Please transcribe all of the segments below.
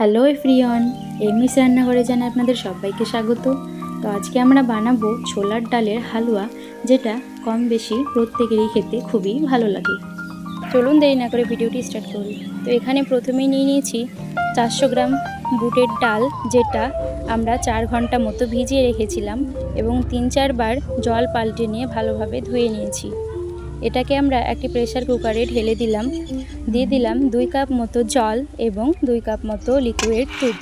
Hello everyone MS রান্নাঘরে জানে আপনাদের সবাইকে স্বাগত। তো আজকে আমরা বানাবো ছোলার ডালের হালুয়া, যেটা কম বেশি প্রত্যেকেরই খেতে খুবই ভালো লাগে। চলুন দেরি না করে ভিডিওটি স্টার্ট করি। তো এখানে প্রথমেই নিয়ে নিয়েছি চারশো গ্রাম বুটের ডাল, যেটা আমরা চার ঘণ্টা মতো ভিজিয়ে রেখেছিলাম এবং তিন চারবার জল পাল্টে নিয়ে ভালোভাবে ধুয়ে নিয়েছি। এটাকে আমরা একটি প্রেসার কুকারে ঢেলে দিলাম। দিয়ে দিলাম দুই কাপ মতো জল এবং দুই কাপ মতো লিকুইড দুধ।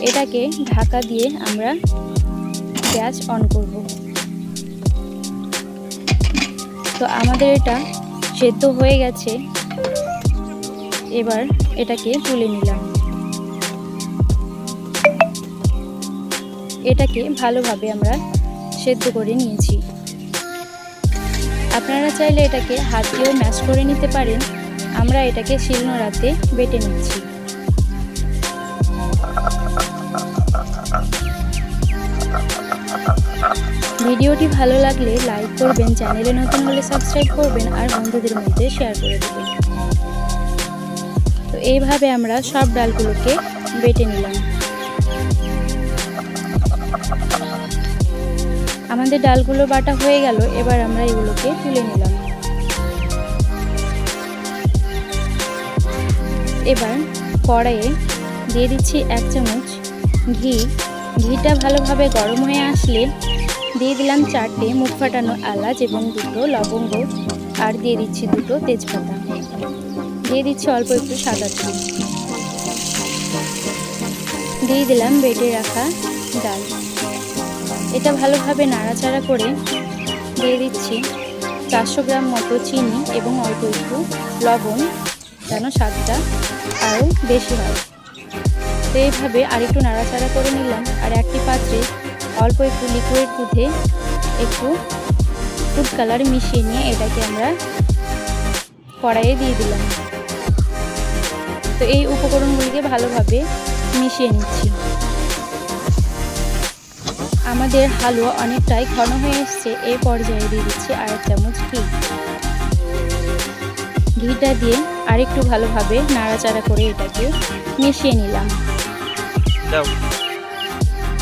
এটাকে ঢাকা দিয়ে আমরা গ্যাস অন করব। তো আমাদের এটা সেদ্ধ হয়ে গেছে। এবার এটাকে তুলে নিলাম। এটাকে ভালোভাবে আমরা সেদ্ধ করে নিয়েছি। আপনারা চাইলে এটাকে হাত দিয়েও ম্যাশ করে নিতে পারেন। আমরা এটাকে শিলনোড়াতে বেটে নিচ্ছি। ভিডিওটি ভালো লাগলে লাইক করবেন, চ্যানেলে নতুন হলে সাবস্ক্রাইব করবেন, আর বন্ধুদের মধ্যে শেয়ার করে দেবেন। তো এইভাবে আমরা সব ডালগুলোকে বেটে নিলাম। আমাদের ডালগুলো বাটা হয়ে গেল, এবার আমরা এগুলোকে তুলে নিলাম। এবার কড়াইয়ে দিয়ে দিচ্ছি এক চামচ ঘি। ঘিটা ভালোভাবে গরম হয়ে আসলে দিয়ে দিলাম চারটে মুখ ফাটানো এলাচ এবং দুটো লবঙ্গ, আর দিয়ে দিচ্ছি দুটো তেজপাতা। দিয়ে দিচ্ছি অল্প একটু সাদা তেল। দিয়ে দিলাম বেটে রাখা ডাল। এটা ভালোভাবে নাড়াচাড়া করে দিয়ে দিচ্ছি চারশো গ্রাম মতো চিনি এবং অল্প একটু লবণ, যেন স্বাদটা আরও বেশি হয়। তো এইভাবে আরেকটু নাড়াচাড়া করে নিলাম আর একটি পাত্রে অল্প একটু লিকুইড দুধে একটু ফুড কালার মিশিয়ে নিয়ে এটাকে আমরা কড়াইয়ে দিয়ে দিলাম। তো এই উপকরণগুলিকে ভালোভাবে মিশিয়ে নিচ্ছি। আমাদের হালুয়া অনেকটাই ঘন হয়ে এসছে এই পর্যায়ে দিয়ে দিচ্ছি আরেক চামচ ঘি ঘিটা দিয়ে আরেকটু ভালোভাবে নাড়াচাড়া করে এটাকে মিশিয়ে নিলাম।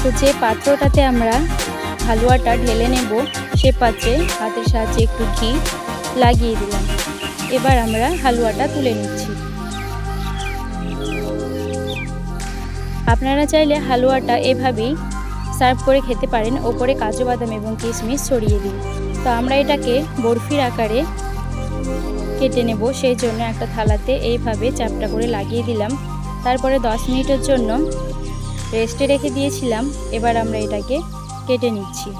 তো যে পাত্রটাতে আমরা হালুয়াটা ঢেলে নেব সে পাত্রে হাতের সাহায্যে একটু ঘি লাগিয়ে দিলাম। এবার আমরা হালুয়াটা তুলে নিচ্ছি। আপনারা চাইলে হালুয়াটা এভাবেই সার্ভ করে খেতে পারেন ওপরে কাজু বাদাম এবং কিশমিশ ছড়িয়ে দিন। তো আমরা এটাকে বরফির আকারে কেটে নেব, সেই জন্য একটা থালাতে এইভাবে চাপটা করে লাগিয়ে দিলাম। তারপরে 10 মিনিটের জন্য রেস্টে রেখে দিয়েছিলাম, এবার আমরা এটাকে কেটে নিচ্ছি।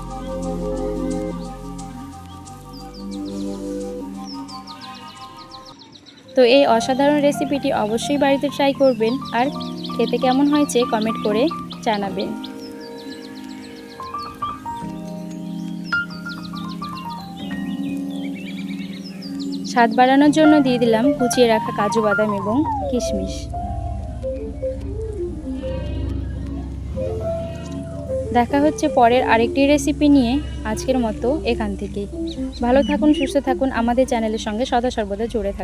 তো এই অসাধারণ রেসিপিটি অবশ্যই বাড়িতে ট্রাই করবেন, আর খেতে কেমন হয়েছে কমেন্ট করে জানাবেন। স্বাদ বাড়ানোর জন্য দিয়ে দিলাম কুচিয়ে রাখা কাজু বাদাম এবং কিশমিশ। দেখা হচ্ছে পরের আরেকটি রেসিপি নিয়ে আজকের মতো এখান থেকেই ভালো থাকুন, সুস্থ থাকুন, আমাদের চ্যানেলের সঙ্গে সদা সর্বদা জুড়ে থাকুন।